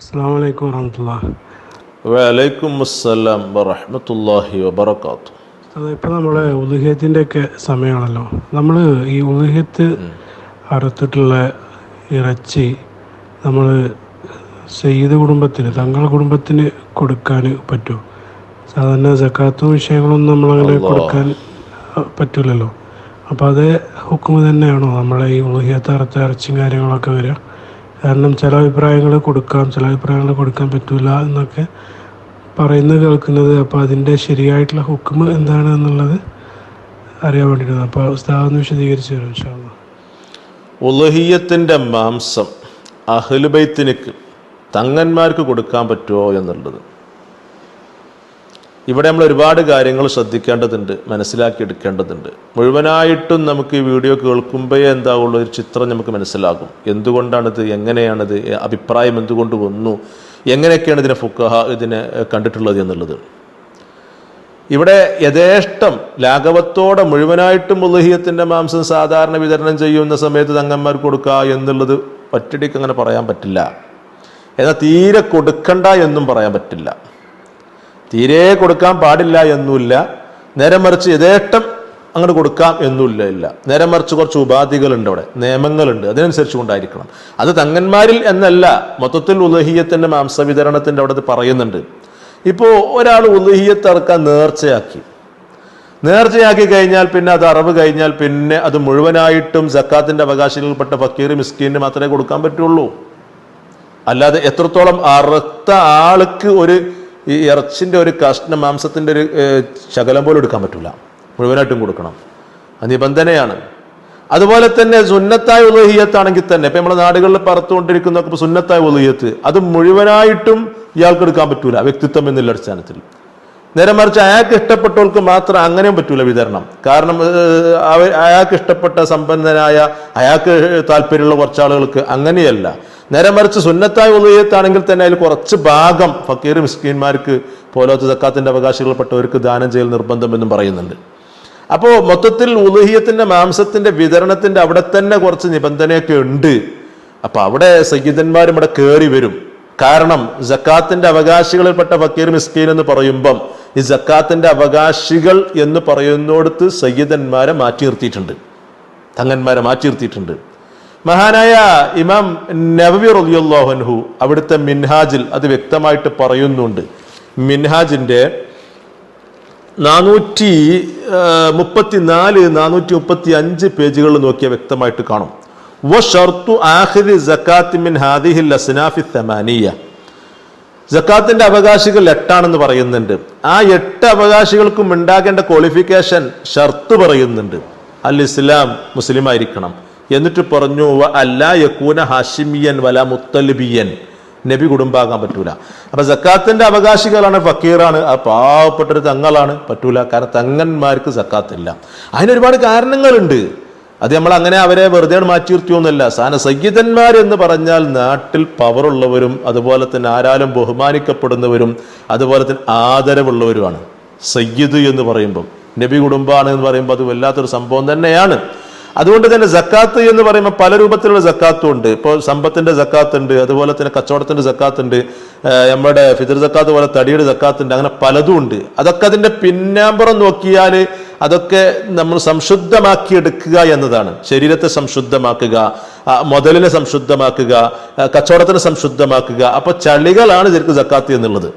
അസ്സാം വലൈക്കും വറഹമത്തുള്ള വലൈക്കും അസ്സലാം വറഹമത്തല്ലാഹി വബർക്കാത്തു അതിപ്പോൾ നമ്മളെ ഒക്കെ സമയമാണല്ലോ. നമ്മൾ ഈ ഉലുഹ്യത്ത് അറുത്തിട്ടുള്ള ഇറച്ചി നമ്മൾ സെയ്ത് കുടുംബത്തിന് തങ്ങളുടെ കുടുംബത്തിന് കൊടുക്കാൻ പറ്റുമോ സാധാരണ ജക്കാത്തും വിഷയങ്ങളൊന്നും നമ്മളങ്ങനെ കൊടുക്കാൻ പറ്റില്ലല്ലോ അപ്പോൾ അതേ ഹുക്കുമ് തന്നെയാണോ നമ്മളെ ഈ ഉലുഹ്യത്ത് അറുത്ത ഇറച്ചിയും കാര്യങ്ങളൊക്കെ വരിക? കാരണം ചില അഭിപ്രായങ്ങൾ കൊടുക്കാം ചില അഭിപ്രായങ്ങൾ കൊടുക്കാൻ പറ്റില്ല എന്നൊക്കെ പറയുന്നത് കേൾക്കുന്നത്. അപ്പോൾ അതിന്റെ ശരിയായിട്ടുള്ള ഹുക്കുമ് എന്താണ് എന്നുള്ളത് അറിയാൻ വേണ്ടിയിട്ടാണ്. അപ്പോൾ ഉസ്താദ് ഒന്ന് വിശദീകരിച്ച് തരും ഉലഹിയത്തിന്റെ മാംസം അഹ്ലുബൈത്തിനിക്ക് തങ്ങന്മാർക്ക് കൊടുക്കാൻ പറ്റുമോ എന്നുള്ളത്. ഇവിടെ നമ്മൾ ഒരുപാട് കാര്യങ്ങൾ ശ്രദ്ധിക്കേണ്ടതുണ്ട് മനസ്സിലാക്കി എടുക്കേണ്ടതുണ്ട് മുഴുവനായിട്ടും നമുക്ക് ഈ വീഡിയോ കേൾക്കുമ്പോഴേ എന്താവുള്ളൂ? ഒരു ചിത്രം നമുക്ക് മനസ്സിലാകും. എന്തുകൊണ്ടാണിത്? എങ്ങനെയാണിത്? അഭിപ്രായം എന്തുകൊണ്ട് വന്നു? എങ്ങനെയൊക്കെയാണ് ഇതിനെ ഫുക്കഹ ഇതിനെ കണ്ടിട്ടുള്ളത് എന്നുള്ളത്. ഇവിടെ യഥേഷ്ടം ലാഘവത്തോടെ മുഴുവനായിട്ടും ഉലഹിയത്തിന്റെ മാംസം സാധാരണ വിതരണം ചെയ്യുന്ന സമയത്ത് തങ്ങന്മാർക്ക് കൊടുക്കുക എന്നുള്ളത് ഒറ്റടിക്ക് അങ്ങനെ പറയാൻ പറ്റില്ല. എന്നാൽ തീരെ കൊടുക്കണ്ട എന്നും പറയാൻ പറ്റില്ല. തീരെ കൊടുക്കാൻ പാടില്ല എന്നുമില്ല. നേരം മറിച്ച് യഥേഷ്ടം അങ്ങോട്ട് കൊടുക്കാം എന്നുമില്ല ഇല്ല. നേരം മറിച്ച് കുറച്ച് ഉപാധികളുണ്ട് അവിടെ. നിയമങ്ങളുണ്ട്. അതിനനുസരിച്ച് കൊണ്ടായിരിക്കണം. അത് തങ്ങന്മാരിൽ എന്നല്ല മൊത്തത്തിൽ ഉലഹിയത്തിന്റെ മാംസവിതരണത്തിന്റെ അവിടെ പറയുന്നുണ്ട്. ഇപ്പോൾ ഒരാൾ ഉലഹിയത്ത് ഇറക്കാൻ നേർച്ചയാക്കി. നേർച്ചയാക്കി കഴിഞ്ഞാൽ പിന്നെ അത് അറവ് കഴിഞ്ഞാൽ പിന്നെ അത് മുഴുവനായിട്ടും സക്കാത്തിന്റെ അവകാശികൾപ്പെട്ട ഫക്കീർ മിസ്കീന് മാത്രമേ കൊടുക്കാൻ പറ്റുള്ളൂ. അല്ലാതെ എത്രത്തോളം അറുത്ത ആൾക്ക് ഒരു ഈ ഇറച്ചിന്റെ ഒരു കഷ്ണം മാംസത്തിന്റെ ഒരു ശകലം പോലും എടുക്കാൻ പറ്റില്ല മുഴുവനായിട്ടും കൊടുക്കണം. അത് നിബന്ധനയാണ്. അതുപോലെ തന്നെ സുന്നത്തായ ഉലഹിയത്താണെങ്കിൽ തന്നെ ഇപ്പം നമ്മുടെ നാടുകളിൽ പറത്തുകൊണ്ടിരിക്കുന്ന സുന്നത്തായ ഉലഹിയത്ത് അത് മുഴുവനായിട്ടും ഇയാൾക്ക് എടുക്കാൻ പറ്റൂല വ്യക്തിത്വം എന്നുള്ള അടിസ്ഥാനത്തിൽ. നേരെ മറിച്ച് അയാൾക്ക് ഇഷ്ടപ്പെട്ടവർക്ക് മാത്രം അങ്ങനെയും പറ്റൂല വിതരണം. കാരണം അയാൾക്ക് ഇഷ്ടപ്പെട്ട സമ്പന്നനായ അയാൾക്ക് താല്പര്യമുള്ള കുറച്ച് ആളുകൾക്ക് അങ്ങനെയല്ല. നേരെ മറിച്ച് സുന്നത്തായ ഉദയത്താണെങ്കിൽ തന്നെ അതിൽ കുറച്ച് ഭാഗം ഫക്കീർ മിസ്കീന്മാർക്ക് പോലത്തെ സക്കാത്തിന്റെ അവകാശികൾപ്പെട്ടവർക്ക് ദാനം ചെയ്യൽ നിർബന്ധം എന്നും പറയുന്നുണ്ട്. അപ്പോൾ മൊത്തത്തിൽ ഉലഹിയത്തിന്റെ മാംസത്തിന്റെ വിതരണത്തിന്റെ അവിടെ തന്നെ കുറച്ച് നിബന്ധനയൊക്കെ ഉണ്ട്. അപ്പൊ അവിടെ സയ്യിദന്മാരും ഇവിടെ കയറി വരും. കാരണം ജക്കാത്തിന്റെ അവകാശികളിൽപ്പെട്ട ഫക്കീർ മിസ്കീൻ എന്ന് പറയുമ്പം ഈ ജക്കാത്തിന്റെ അവകാശികൾ എന്ന് പറയുന്നിടത്ത് സയ്യിദന്മാരെ മാറ്റി നിർത്തിയിട്ടുണ്ട്. തങ്ങന്മാരെ മാറ്റി നിർത്തിയിട്ടുണ്ട്. മഹാനായ ഇമാം നബി റളിയല്ലാഹു അവിടുത്തെ മിൻഹാജിൽ അത് വ്യക്തമായിട്ട് പറയുന്നുണ്ട്. മിൻഹാജിന്റെ നാനൂറ്റി മുപ്പത്തി നാല് നാനൂറ്റി മുപ്പത്തി അഞ്ച് പേജുകൾ നോക്കിയാൽ വ്യക്തമായിട്ട് കാണും. വഷർത്തു ആഖിരി സക്കാത്തി മിൻ ഹാദിഹിൽ അസ്നാഫി തമാനിയ. ജക്കാത്തിന്റെ അവകാശികൾ എട്ടാണെന്ന് പറയുന്നുണ്ട്. ആ എട്ട് അവകാശികൾക്കും ഉണ്ടാകേണ്ട ക്വാളിഫിക്കേഷൻ ഷർത്ത് പറയുന്നുണ്ട്. അൽ ഇസ്ലാം മുസ്ലിം ആയിരിക്കണം. എന്നിട്ട് പറഞ്ഞു അല്ല യക്കൂന ഹാഷിമിയൻ വല മുത്തലിബിയൻ. നബി കുടുംബാകാൻ പറ്റൂല. അപ്പൊ ജക്കാത്തിന്റെ അവകാശികളാണ് ഫക്കീറാണ്. ആ പാവപ്പെട്ടൊരു തങ്ങളാണ്. പറ്റൂല. കാരണം തങ്ങന്മാർക്ക് ജക്കാത്തില്ല. അതിനൊരുപാട് കാരണങ്ങളുണ്ട്. അത് നമ്മൾ അങ്ങനെ അവരെ വെറുതെ മാറ്റി നിർത്തിയൊന്നുമല്ല. സാന സയ്യിദന്മാർ എന്ന് പറഞ്ഞാൽ നാട്ടിൽ പവറുള്ളവരും അതുപോലെ തന്നെ ആരാലും ബഹുമാനിക്കപ്പെടുന്നവരും അതുപോലെ തന്നെ ആദരവുള്ളവരുമാണ്. സയ്യിദ് എന്ന് പറയുമ്പോൾ നബി കുടുംബമാണ് എന്ന് പറയുമ്പോൾ അത് വല്ലാത്തൊരു സംഭവം തന്നെയാണ്. അതുകൊണ്ട് തന്നെ ജക്കാത്ത് എന്ന് പറയുമ്പോൾ പല രൂപത്തിലുള്ള ജക്കാത്തും ഉണ്ട് ഇപ്പോൾ സമ്പത്തിന്റെ ജക്കാത്ത് ഉണ്ട് അതുപോലെ തന്നെ കച്ചവടത്തിന്റെ ജക്കാത്ത് ഉണ്ട് നമ്മുടെ ഫിദർ ജക്കാത്ത് പോലെ തടിയുടെ ജക്കാത്ത് ഉണ്ട് അങ്ങനെ പലതും ഉണ്ട്. അതൊക്കെ അതിന്റെ പിന്നാമ്പുറം നോക്കിയാൽ അതൊക്കെ നമ്മൾ സംശുദ്ധമാക്കി എടുക്കുക എന്നതാണ്. ശരീരത്തെ സംശുദ്ധമാക്കുക മുതലിനെ സംശുദ്ധമാക്കുക കച്ചവടത്തിനെ സംശുദ്ധമാക്കുക. അപ്പൊ ചളികളാണ് ശരിക്കും ജക്കാത്ത് എന്നുള്ളത്.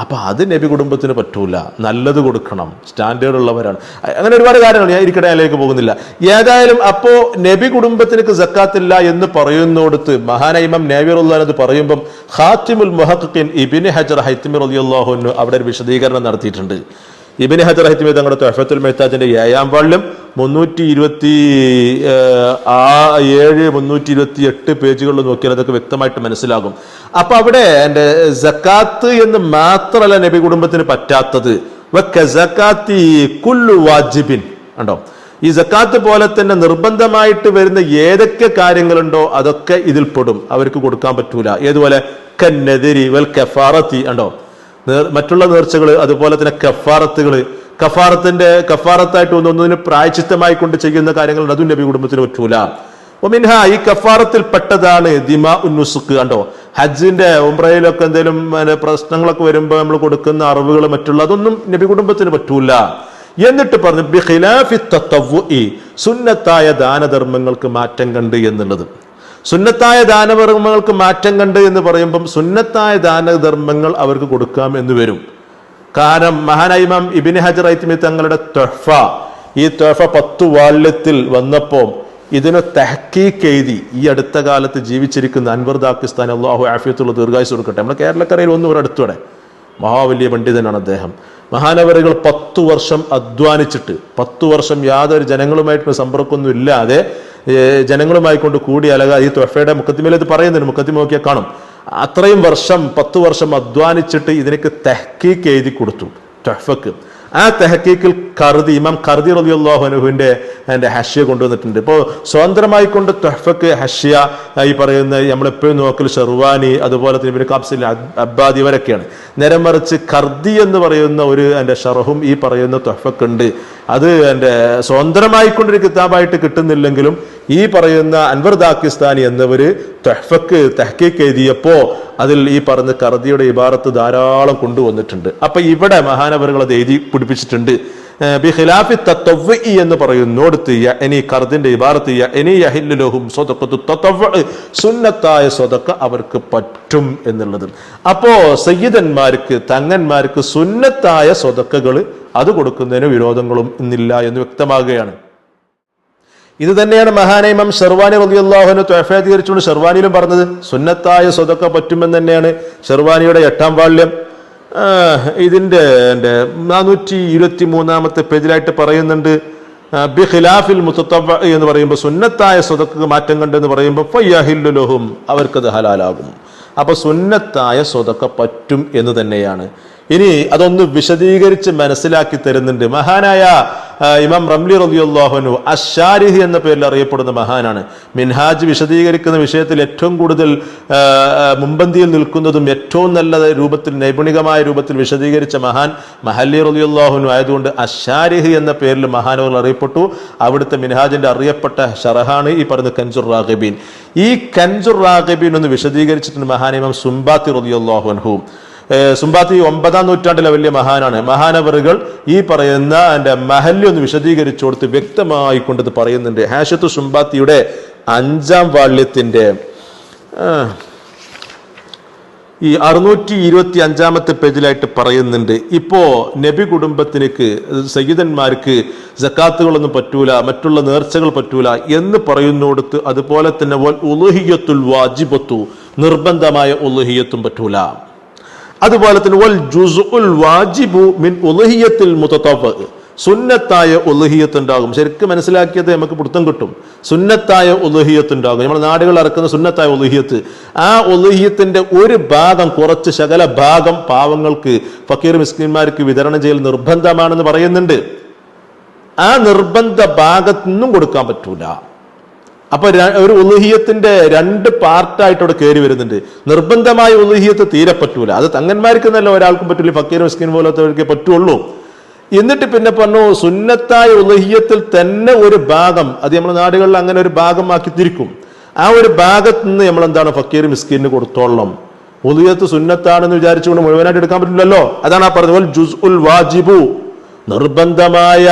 അപ്പൊ അത് നബി കുടുംബത്തിന് പറ്റൂല. നല്ലത് കൊടുക്കണം. സ്റ്റാൻഡേർഡ് ഉള്ളവരാണ്. അങ്ങനെ ഒരുപാട് കാര്യങ്ങൾ ഞാൻ ഇരിക്കട്ടെ അതിലേക്ക് പോകുന്നില്ല. ഏതായാലും അപ്പോ നബി കുടുംബത്തിനക്ക് സക്കാത്തില്ല എന്ന് പറയുന്നിടത്ത് മഹാനൈമം നേവിറുല്ലാൻ എന്ന് പറയുമ്പം ഹാത്തിമുൽ മുഹക്കിൻ ഇബിൻ ഹജർ ഹൈത്തിമിർ അലിയല്ലാഹുനു അവിടെ ഒരു വിശദീകരണം നടത്തിയിട്ടുണ്ട്. ഇബിന് ഹജർ ഹൈത്തിമി തങ്ങളുടെ തൊഹഫത്തുൽ മെഹ്താജിന്റെ ഏഴാം പാളിലും മുന്നൂറ്റി ഇരുപത്തി ആ ഏഴ് മുന്നൂറ്റി ഇരുപത്തി എട്ട് പേജുകളിൽ നോക്കിയാൽ അതൊക്കെ വ്യക്തമായിട്ട് മനസ്സിലാകും. അപ്പൊ അവിടെ എന്റെ ജക്കാത്ത് എന്ന് മാത്രമല്ല നബി കുടുംബത്തിന് പറ്റാത്തത്. വാജിബിൻ. ഉണ്ടോ ഈ ജക്കാത്ത് പോലെ തന്നെ നിർബന്ധമായിട്ട് വരുന്ന ഏതൊക്കെ കാര്യങ്ങളുണ്ടോ അതൊക്കെ ഇതിൽ പെടും അവർക്ക് കൊടുക്കാൻ പറ്റൂല. ഏതുപോലെ? കന്നെതിരി വൽ കെഫാറത്തി. ഉണ്ടോ മറ്റുള്ള നേർച്ചകൾ അതുപോലെ തന്നെ കഫാറത്തുകൾ കഫാറത്തിന്റെ കഫാറത്തായിട്ട് ഒന്നൊന്നിന് പ്രായച്ചിത്തമായി കൊണ്ട് ചെയ്യുന്ന കാര്യങ്ങൾ അതും നബി കുടുംബത്തിന് പറ്റൂല. ഒമിൻഹ ഈ കഫാറത്തിൽ പെട്ടതാണ് ദിമാ ഉന്നുസുക്ക് കണ്ടോ? ഹജ്ജിന്റെ ഉംറയിലൊക്കെ എന്തെങ്കിലും പ്രശ്നങ്ങളൊക്കെ വരുമ്പോൾ നമ്മൾ കൊടുക്കുന്ന അറിവുകൾ മറ്റുള്ള അതൊന്നും നബി കുടുംബത്തിന് പറ്റൂല. എന്നിട്ട് പറഞ്ഞു ബിഖിലാഫി തത്തവ്വുഇ, സുന്നത്തായ ദാനധർമ്മങ്ങൾക്ക് മാറ്റം കണ്ട് എന്നുള്ളത്. സുന്നത്തായ ദാനധർമ്മങ്ങൾക്ക് മാറ്റം കണ്ട് എന്ന് പറയുമ്പം സുന്നത്തായ ദാനധർമ്മങ്ങൾ അവർക്ക് കൊടുക്കാം എന്ന് വരും. കാരണം മഹാനൈമം ഇബിന് ഹജർ ഐത്തിമി തങ്ങളുടെ തൊഫ ഈ തൊഫ പത്തു വാല്യത്തിൽ വന്നപ്പോൾ ഇതിനെ തെഹക്കീക്ക് എഴുതി ഈ അടുത്ത കാലത്ത് ജീവിച്ചിരിക്കുന്ന അൻവർ ദാക്കിസ്ഥാൻ അള്ളാഹു ആഫിയത്തുള്ള ദീർഘായുസ് കൊടുക്കട്ടെ. നമ്മുടെ കേരളക്കരയിൽ ഒന്നും ഒരു അടുത്തോടെ മഹാവലിയ പണ്ഡിതനാണ് അദ്ദേഹം. മഹാനവരുകൾ പത്തു വർഷം അധ്വാനിച്ചിട്ട് പത്തു വർഷം യാതൊരു ജനങ്ങളുമായിട്ടുള്ള സമ്പർക്കമൊന്നും ഇല്ലാതെ ജനങ്ങളുമായി കൊണ്ട് കൂടി അലക ഈ തൊഫയുടെ മുഖത്തിമേലത് പറയുന്നുണ്ട്. മുക്കത്തിമ നോക്കിയാൽ കാണും. അത്രയും വർഷം പത്തു വർഷം അധ്വാനിച്ചിട്ട് ഇതിനേക്ക് തെഹക്കീക്ക് എഴുതി കൊടുത്തു തൊഫക്ക്. ആ തെഹക്കീക്കിൽ കറുതി ഇമാം കറുതി റളിയല്ലാഹു എന്റെ ഹഷ്യ കൊണ്ടുവന്നിട്ടുണ്ട്. ഇപ്പോൾ സ്വതന്ത്രമായി കൊണ്ട് തൊഹഫക്ക് ഹഷ്യ ഈ പറയുന്ന നമ്മളെപ്പോഴും നോക്കൽ ഷെർവാനി അതുപോലെ തന്നെ പിന്നെ കാപ്സിൽ അബ്ബാദി ഇവരൊക്കെയാണ്. നേരം മറിച്ച് കർദി എന്ന് പറയുന്ന ഒരു എന്റെ ഷറഹും ഈ പറയുന്ന തൊഹഫക്ക് ഉണ്ട് അത് എന്റെ സ്വതന്ത്രമായിക്കൊണ്ടൊരു കിതാബായിട്ട് കിട്ടുന്നില്ലെങ്കിലും ഈ പറയുന്ന അൻവർ ദാക്കിസ്ഥാനി എന്നവര് തെഹ്ഫക്ക് തെഹ്ക്കീക്ക് എഴുതിയപ്പോ അതിൽ ഈ പറഞ്ഞ കറുതിയുടെ ഇബാറത്ത് ധാരാളം കൊണ്ടുവന്നിട്ടുണ്ട്. അപ്പൊ ഇവിടെ മഹാനവറുകൾ അത് എഴുതി പിടിപ്പിച്ചിട്ടുണ്ട്. ബി ഖിലാഫി എന്ന് പറയുന്നോടത്ത് കർദിന്റെ ഇബാറത്ത് തത്വ സുന്നത്തായ സ്വതക്ക അവർക്ക് പറ്റും എന്നുള്ളത്. അപ്പോ സയ്യിദന്മാർക്ക് തങ്ങന്മാർക്ക് സുന്നത്തായ സ്വതക്കകൾ അത് കൊടുക്കുന്നതിന് വിരോധങ്ങളും ഇന്നില്ല എന്ന് വ്യക്തമാകുകയാണ്. ഇത് തന്നെയാണ് മഹാനൈമം ഷെർവാനി റളിയല്ലാഹുവിന് ത്വഫീകരിച്ചുകൊണ്ട് ഷെർവാനിയിലും പറഞ്ഞത് സുന്നത്തായ സ്വതൊക്കെ പറ്റുമെന്ന് തന്നെയാണ് ഷെർവാനിയുടെ എട്ടാം വാള്യം. ഇതിന്റെ എന്റെ നാനൂറ്റി ഇരുപത്തി മൂന്നാമത്തെ പേജിലായിട്ട് പറയുന്നുണ്ട് ബി ഖിലാഫിൽ മുത്തത്തവ എന്ന് പറയുമ്പോൾ സുന്നത്തായ സ്വതക്ക് മാറ്റം കണ്ടെന്ന് പറയുമ്പോൾ ഫയ്യാഹില്ലുലഹും അവർക്കത് ഹലാലാകും. അപ്പൊ സുന്നത്തായ സ്വതക്ക പറ്റും എന്ന് തന്നെയാണ്. ഇനി അതൊന്ന് വിശദീകരിച്ച് മനസ്സിലാക്കി തരുന്നുണ്ട് മഹാനായ ഇമാം റംലി റബിയുള്ളാഹുനു അഷാരിഹി എന്ന പേരിൽ അറിയപ്പെടുന്ന മഹാനാണ്. മിൻഹാജ് വിശദീകരിക്കുന്ന വിഷയത്തിൽ ഏറ്റവും കൂടുതൽ മുമ്പന്തിയിൽ നിൽക്കുന്നതും ഏറ്റവും നല്ല രൂപത്തിൽ നൈപുണികമായ രൂപത്തിൽ വിശദീകരിച്ച മഹാൻ മഹല്ലി റബിയുള്ളാഹുനു ആയതുകൊണ്ട് അഷാരിഹി എന്ന പേരിൽ മഹാനുകൾ അറിയപ്പെട്ടു. അവിടുത്തെ മിൻഹാജിന്റെ അറിയപ്പെട്ട ഷറഹാണ് ഈ പറയുന്ന കൻസുർ റാഖിബീൻ ഈ കൻസുർ റാഖിബീൻ ഒന്ന് വിശദീകരിച്ചിട്ടുണ്ട് മഹാനിമം സുംബാത്തി ഏഹ് സുംബാത്തി ഒമ്പതാം നൂറ്റാണ്ടിലെ വലിയ മഹാനാണ്. മഹാനവറുകൾ ഈ പറയുന്ന എന്റെ മഹല്ലി ഒന്ന് വിശദീകരിച്ചു കൊടുത്ത് വ്യക്തമായി കൊണ്ടത് പറയുന്നുണ്ട്. ഹാഷത്ത് സുംബാത്തിയുടെ അഞ്ചാം വാള്യത്തിന്റെ ഈ അറുന്നൂറ്റി ഇരുപത്തി അഞ്ചാമത്തെ പേജിലായിട്ട് പറയുന്നുണ്ട്. ഇപ്പോ നബി കുടുംബത്തിനേക്ക് സയ്യിദന്മാർക്ക് ജക്കാത്തുകളൊന്നും പറ്റൂല മറ്റുള്ള നേർച്ചകൾ പറ്റൂല എന്ന് പറയുന്നിടത്ത് അതുപോലെ തന്നെ ഉലുഹിയത്തുൽ വാജിബത്തു നിർബന്ധമായ ഉലുഹിയത്തും പറ്റൂല. അതുപോലെ തന്നെ വൽ വാജിബു മിൻ സുന്നത്തായ ഉലഹിയത്തുണ്ടാകും ശരിക്കും മനസ്സിലാക്കിയത് നമുക്ക് പിടുത്തം കിട്ടും. സുന്നത്തായ ഉലഹിയത്തുണ്ടാകും നമ്മുടെ നാടുകൾ ഇറക്കുന്ന സുന്നത്തായ ഉലഹിയത്ത്. ആ ഉലഹിയത്തിന്റെ ഒരു ഭാഗം കുറച്ച് ശകല ഭാഗം പാവങ്ങൾക്ക് ഫക്കീർ മിസ്കിന്മാർക്ക് വിതരണം ചെയ്യൽ നിർബന്ധമാണെന്ന് പറയുന്നുണ്ട്. ആ നിർബന്ധ ഭാഗത്തു നിന്നും കൊടുക്കാൻ പറ്റൂല. അപ്പൊ ഒരു ഉലുഹിയത്തിന്റെ രണ്ട് പാർട്ടായിട്ട് അവിടെ കയറി വരുന്നുണ്ട്. നിർബന്ധമായ ഉലുഹിയത്ത് തീരെ പറ്റൂല. അത് തങ്ങന്മാർക്ക് നല്ല ഒരാൾക്കും പറ്റൂല. ഫക്കീർ മിസ്കിൻ പോലത്തെ പറ്റുള്ളൂ. എന്നിട്ട് പിന്നെ പറഞ്ഞു സുന്നത്തായ ഉലഹിയത്തിൽ തന്നെ ഒരു ഭാഗം അത് നമ്മൾ നാടുകളിൽ അങ്ങനെ ഒരു ഭാഗമാക്കി തിരിക്കും. ആ ഒരു ഭാഗത്ത് നിന്ന് നമ്മൾ എന്താണ് ഫക്കീർ മിസ്കിന് കൊടുത്തോളണം. ഉലഹിയത്ത് സുന്നത്താണെന്ന് വിചാരിച്ചുകൊണ്ട് മുഴുവനായിട്ട് എടുക്കാൻ പറ്റില്ലല്ലോ. അതാണ് ആ പറഞ്ഞത്. ജുസ് ഉൽ വാജിബു. നിർബന്ധമായ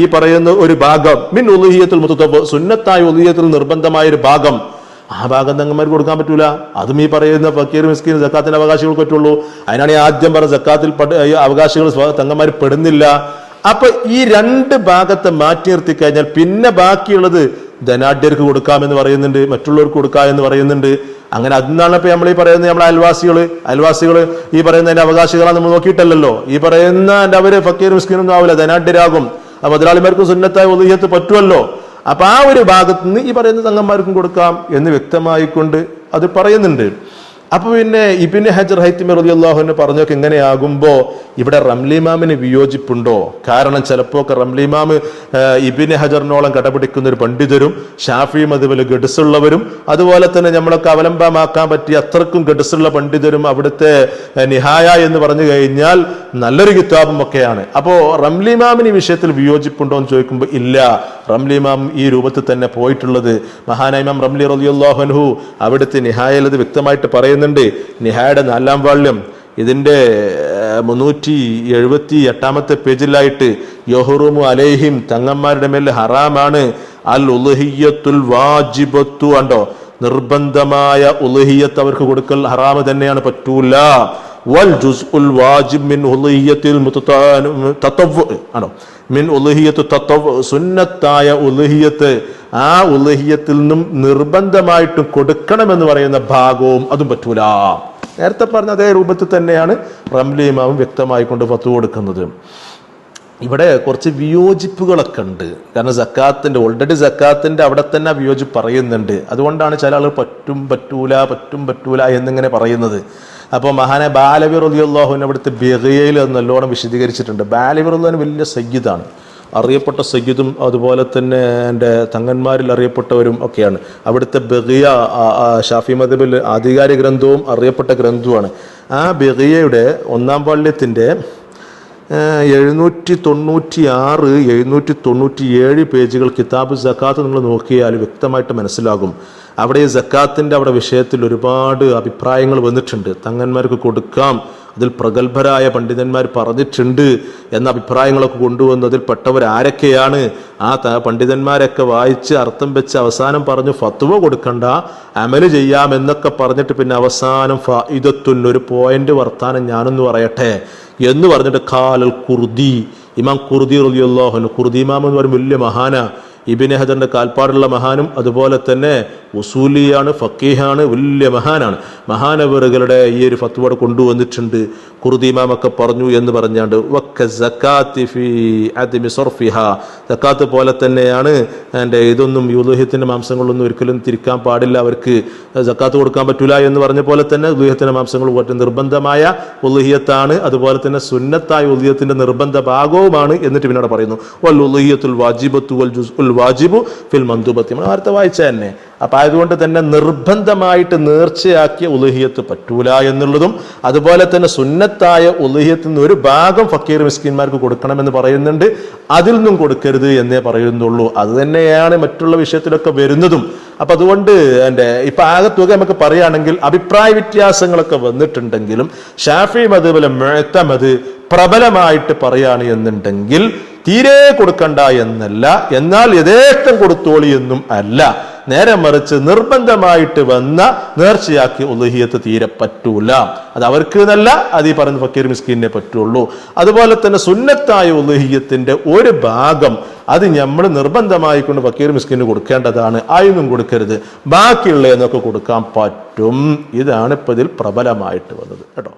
ഈ പറയുന്ന ഒരു ഭാഗം മിൻ ഉലുഹിയത്തിൽ മുത്തത്തവ് സുന്നത്തായ ഉലുഹിയത്തിൽ നിർബന്ധമായ ഒരു ഭാഗം ആ ഭാഗം തങ്ങന്മാർക്ക് കൊടുക്കാൻ പറ്റൂല. അതും ഈ പറയുന്ന ഫക്കീർ മിസ്കിൻ സക്കാത്തിന്റെ അവകാശികൾ പറ്റുള്ളൂ. അതിനാണ് ആദ്യം പറഞ്ഞ സക്കാത്തിൽ അവകാശികൾ തങ്ങന്മാർ പെടുന്നില്ല. അപ്പൊ ഈ രണ്ട് ഭാഗത്തെ മാറ്റി നിർത്തി കഴിഞ്ഞാൽ പിന്നെ ബാക്കിയുള്ളത് ധനാഢ്യർക്ക് കൊടുക്കാമെന്ന് പറയുന്നുണ്ട് മറ്റുള്ളവർക്ക് കൊടുക്കാം എന്ന് പറയുന്നുണ്ട്. അങ്ങനെ അതിന്നാണ് ഇപ്പൊ നമ്മൾ ഈ പറയുന്നത് നമ്മളെ അയൽവാസികൾ അയൽവാസികൾ ഈ പറയുന്നതിന്റെ അവകാശികളാണ് നമ്മൾ നോക്കിയിട്ടല്ലല്ലോ. ഈ പറയുന്ന എന്റെ അവർ ഫക്കീർ മിസ്കിനൊന്നും ആവില്ല. ധനാഢ്യരാകും. ആ മുതലാളിമാർക്ക് സുന്നത്തായ ഉദയത്ത് പറ്റുമല്ലോ. അപ്പൊ ആ ഒരു ഭാഗത്ത് നിന്ന് ഈ പറയുന്ന തങ്ങന്മാർക്കും കൊടുക്കാം എന്ന് വ്യക്തമായിക്കൊണ്ട് അത് പറയുന്നുണ്ട്. അപ്പൊ പിന്നെ ഇബിന് ഹജർ ഹൈത്തിമർ അലി അള്ളാഹുവിന് പറഞ്ഞൊക്കെ ഇങ്ങനെയാകുമ്പോ ഇവിടെ റംലിമാമിന് വിയോജിപ്പുണ്ടോ? കാരണം ചിലപ്പോ ഒക്കെ റംലിമാമ് ഇബിന് ഹജറിനോളം കടപിടിക്കുന്ന ഒരു പണ്ഡിതരും ഷാഫി അതുപോലെ ഗഡ്സുള്ളവരും അതുപോലെ തന്നെ നമ്മളൊക്കെ അവലംബമാക്കാൻ പറ്റിയ അത്രക്കും ഗഡ്സുള്ള പണ്ഡിതരും അവിടുത്തെ നിഹായ എന്ന് പറഞ്ഞു കഴിഞ്ഞാൽ നല്ലൊരു കിതാബും ഒക്കെയാണ്. അപ്പോ റംലിമാമിന് ഈ വിഷയത്തിൽ വിയോജിപ്പുണ്ടോ എന്ന് ചോദിക്കുമ്പോൾ ഇല്ല. റംലിമാം ഈ രൂപത്തിൽ തന്നെ പോയിട്ടുള്ളത് മഹാനായിമാം റംലി റലിയുല്ലാഹുൻഹു അവിടുത്തെ നിഹായലത് വ്യക്തമായിട്ട് വ്യക്തമായിട്ട് പറയുന്നുണ്ട് നിഹായുടെ നാലാം വാള്യം. ഇതിന്റെ മുന്നൂറ്റി എഴുപത്തി എട്ടാമത്തെ പേജിലായിട്ട് യഹുറുമു അലേഹിം തങ്ങന്മാരുടെ മേൽ ഹറാമാണ്. അൽ ഉലഹിയത്തുൽ വാജിബത്തു കണ്ടോ? നിർബന്ധമായ ഉലഹിയത്ത് അവർക്ക് കൊടുക്കൽ ഹറാമ് തന്നെയാണ് പറ്റൂല. വൽ الواجب من മിൻ ഉലഹിയത്തിൽ തത്തവ് മിൻ സുന്നത്തായ ഉലഹിയത്ത് ആ ഉലഹിയത്തിൽ നിന്നും നിർബന്ധമായിട്ടും കൊടുക്കണമെന്ന് പറയുന്ന ഭാഗവും അതും പറ്റൂല. നേരത്തെ പറഞ്ഞ അതേ രൂപത്തിൽ തന്നെയാണ് റംലി ഇമാവും വ്യക്തമായി കൊണ്ട് ഫത്തു കൊടുക്കുന്നത്. ഇവിടെ കുറച്ച് വിയോജിപ്പുകളൊക്കെ ഉണ്ട്. കാരണം സക്കാത്തിന്റെ ഓൾറെഡി സക്കാത്തിന്റെ അവിടെ തന്നെ വിയോജിപ്പ് പറയുന്നുണ്ട്. അതുകൊണ്ടാണ് ചില ആളുകൾ പറ്റും പറ്റൂല പറ്റും പറ്റൂല എന്നിങ്ങനെ പറയുന്നത്. അപ്പോൾ മഹാനെ ബാലവി റലിയുള്ളാഹുവിനെ അവിടുത്തെ അത് നല്ലോണം വിശദീകരിച്ചിട്ടുണ്ട്. ബാലവി റലിയുള്ളഹാൻ വലിയ സയ്യിദാണ്. അറിയപ്പെട്ട സയ്യിദും അതുപോലെ തന്നെ എന്റെ തങ്ങന്മാരിൽ അറിയപ്പെട്ടവരും ഒക്കെയാണ്. അവിടുത്തെ ബഗിയ ഷാഫി മദബിൽ ആധികാരിക ഗ്രന്ഥവും അറിയപ്പെട്ട ഗ്രന്ഥവുമാണ്. ആ ബഗിയയുടെ ഒന്നാം പാള്യത്തിന്റെ എഴുന്നൂറ്റി തൊണ്ണൂറ്റി ആറ് എഴുന്നൂറ്റി തൊണ്ണൂറ്റി ഏഴ് പേജുകൾ കിതാബ് സക്കാത്ത് നിങ്ങൾ നോക്കിയാൽ വ്യക്തമായിട്ട് മനസ്സിലാകും. അവിടെ ഈ ജക്കാത്തിന്റെ അവിടെ വിഷയത്തിൽ ഒരുപാട് അഭിപ്രായങ്ങൾ വന്നിട്ടുണ്ട്. തങ്ങന്മാർക്ക് കൊടുക്കാം. അതിൽ പ്രഗത്ഭരായ പണ്ഡിതന്മാർ പറഞ്ഞിട്ടുണ്ട് എന്ന അഭിപ്രായങ്ങളൊക്കെ കൊണ്ടുവന്ന് അതിൽ പെട്ടവർ ആരൊക്കെയാണ്? ആ പണ്ഡിതന്മാരൊക്കെ വായിച്ച് അർത്ഥം വെച്ച് അവസാനം പറഞ്ഞു ഫത്വ കൊടുക്കണ്ട അമൽ ചെയ്യാമെന്നൊക്കെ പറഞ്ഞിട്ട് പിന്നെ അവസാനം ഫായിദത്തുൻ ഒരു പോയിന്റ് വർത്താനം ഞാനൊന്ന് പറയട്ടെ. എന്ന് പറഞ്ഞിട്ട് കാലൽ കുർദി ഇമാം കുർദി റലിയുള്ളാഹുന് കുർദി ഇമാം എന്ന് പറയും വലിയ മഹാന ഇബിൻ ഹജറിന്റെ കാൽപ്പാടുള്ള മഹാനും അതുപോലെ തന്നെ ഉസൂലിയാണ് ഫക്കീഹാണ് വലിയ മഹാനാണ്. മഹാനവറുകളുടെ ഈ ഒരു ഫത്വയുടെ കൊണ്ടുവന്നിട്ടുണ്ട്. കുറുദീമാമൊക്കെ പറഞ്ഞു എന്ന് പറഞ്ഞാണ്ട് സക്കാത്തി പോലെ തന്നെയാണ് എന്റെ ഇതൊന്നും യൂലുഹ്യത്തിന്റെ മാംസങ്ങളൊന്നും ഒരിക്കലും തിരിക്കാൻ പാടില്ല അവർക്ക്. സക്കാത്ത് കൊടുക്കാൻ പറ്റില്ല എന്ന് പറഞ്ഞ പോലെ തന്നെ ഉദ്ദേഹത്തിന്റെ മാംസങ്ങൾ പറ്റും നിർബന്ധമായ ഉലുഹിയത്താണ് അതുപോലെ തന്നെ സുന്നത്തായ ഉദ്ദേഹത്തിന്റെ നിർബന്ധ ഭാഗവുമാണ് എന്നിട്ട് പിന്നീട് പറയുന്നു വൽ ഉലുഹിയത്തുൽ വാജിബത്തു വൽ ജുസ് ഉൽ വാജിബു ഫിൽ മന്ദൂബത്തി. നമ്മൾ നേരത്തെ വായിച്ച തന്നെ അപ്പൊ അതുകൊണ്ട് തന്നെ നിർബന്ധമായിട്ട് നേർച്ചയാക്കിയ ഉലഹിയത്ത് പറ്റൂല എന്നുള്ളതും അതുപോലെ തന്നെ സുന്നത്തായ ഉലഹിയത്തിൽ നിന്ന് ഒരു ഭാഗം ഫക്കീർ മിസ്കിന്മാർക്ക് കൊടുക്കണമെന്ന് പറയുന്നുണ്ട്. അതിൽ നിന്നും കൊടുക്കരുത് എന്നേ പറയുന്നുള്ളൂ. അത് തന്നെയാണ് മറ്റുള്ള വിഷയത്തിലൊക്കെ വരുന്നതും. അപ്പൊ അതുകൊണ്ട് എന്റെ ഇപ്പൊ ആകെ തുക നമുക്ക് പറയുകയാണെങ്കിൽ അഭിപ്രായ വ്യത്യാസങ്ങളൊക്കെ വന്നിട്ടുണ്ടെങ്കിലും ഷാഫി മത് മതബിലെ മെഴുത്തമത് പ്രബലമായിട്ട് പറയുകയാണ് എന്നുണ്ടെങ്കിൽ തീരെ കൊടുക്കണ്ട എന്നല്ല എന്നാൽ യഥേഷ്ടം കൊടുത്തോളി എന്നും അല്ല. നേരെ മറിച്ച് നിർബന്ധമായിട്ട് വന്ന നേർച്ചയാക്കി ഉലഹിയത്ത് തീരെ പറ്റൂല. അത് അവർക്ക് എന്നല്ല അത് ഈ പറയുന്ന ഫക്കീർ മിസ്കീനെ പറ്റുള്ളൂ. അതുപോലെ തന്നെ സുന്നത്തായ ഉലഹിയത്തിന്റെ ഒരു ഭാഗം അത് നമ്മൾ നിർബന്ധമായി കൊണ്ട് ഫക്കീർ മിസ്കിന് കൊടുക്കേണ്ടതാണ്. ആയൊന്നും കൊടുക്കരുത്. ബാക്കിയുള്ള എന്നൊക്കെ കൊടുക്കാൻ പറ്റും. ഇതാണ് ഇപ്പൊ ഇതിൽ പ്രബലമായിട്ട് വന്നത്. കേട്ടോ.